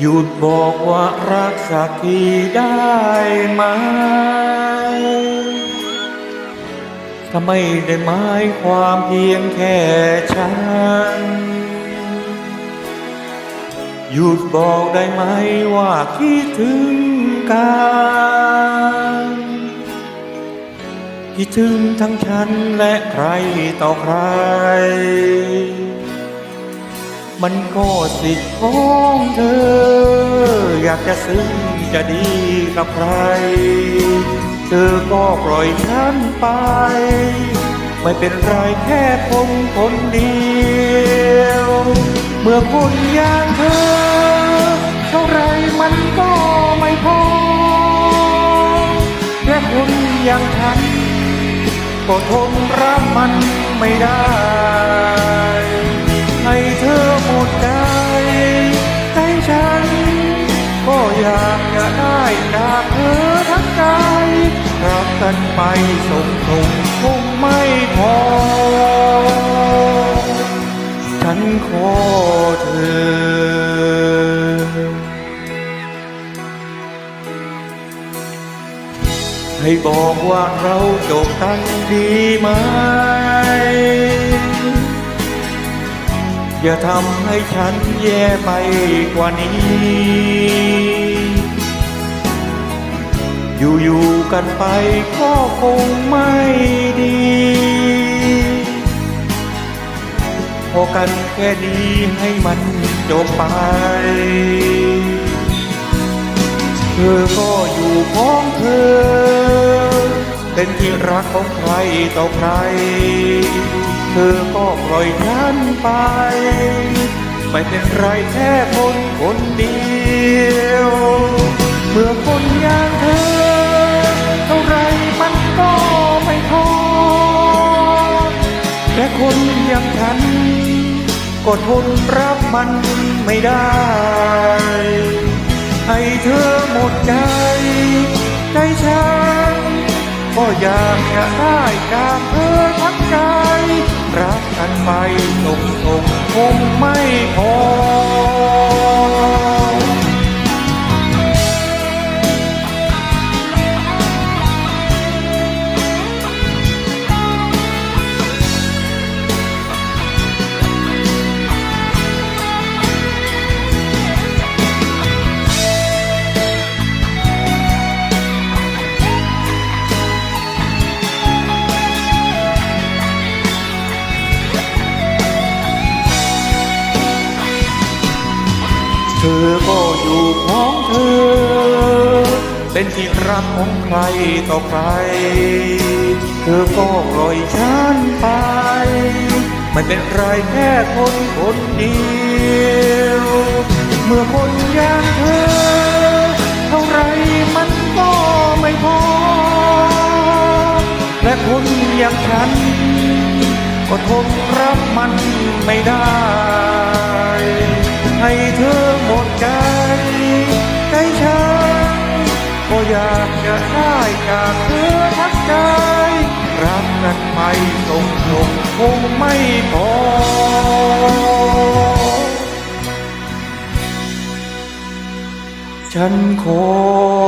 หยุดบอกว่ารักสักทีได้ไหมถ้าไม่ได้หมายความเพียงแค่ฉัน หยุดบอกได้ไหมว่าคิดถึงกันคิดถึงทั้งฉันและใครต่อใคร มันก็สิทธิ์ของเธอ อยากจะซึ้งจะดีกับใคร เธอก็ปล่อยฉันไป ไม่เป็นไรแค่คนคนเดียว เมื่อคนอย่างเธอ เท่าไรมันก็ไม่พอและคนอย่างฉันก็ทนรับมันไม่ได้ ให้เธอหมดใจใจฉัน ก็อยากจะได้จากเธอทั้งใจรักกันไปส่งตรงคงไม่พอ ฉันขอเธอให้บอกว่าเราจบกันดีไหม อย่าทำให้ฉันแย่ไปกว่านี้ อยู่ๆกันไปก็คงไม่ดี พอกันแค่นี้ให้มันจบไป เธอก็อยู่ของเธอ เป็นที่รักของใครต่อใคร เธอ ปล่อยฉันไป ไม่เป็นไรแค่คนคนเดียว เมื่อคนอย่างเธอ เท่าไรมันก็ไม่พอและคนอย่างฉัน ก็ทนรับมันไม่ได้ ให้เธอหมดใจ ใจฉัน ก็อยากจะได้จากเธอทั้งใจ รักกันไปตรง เธอก็อยู่ของเธอ เป็นที่รักของใครต่อใคร เธอก็ปล่อยฉันไปไม่เป็นไรแค่คนคนเดียว เมื่อคนอย่างเธอ เท่าไรมันก็ไม่พอ และคนอย่างฉัน ก็ทนรับมันไม่ได้ ให้เธอหมดใจ ใจฉันก็อยากจะได้จากเธอทักใจ รักกันไปตรงตรงคงไม่พอฉันขอ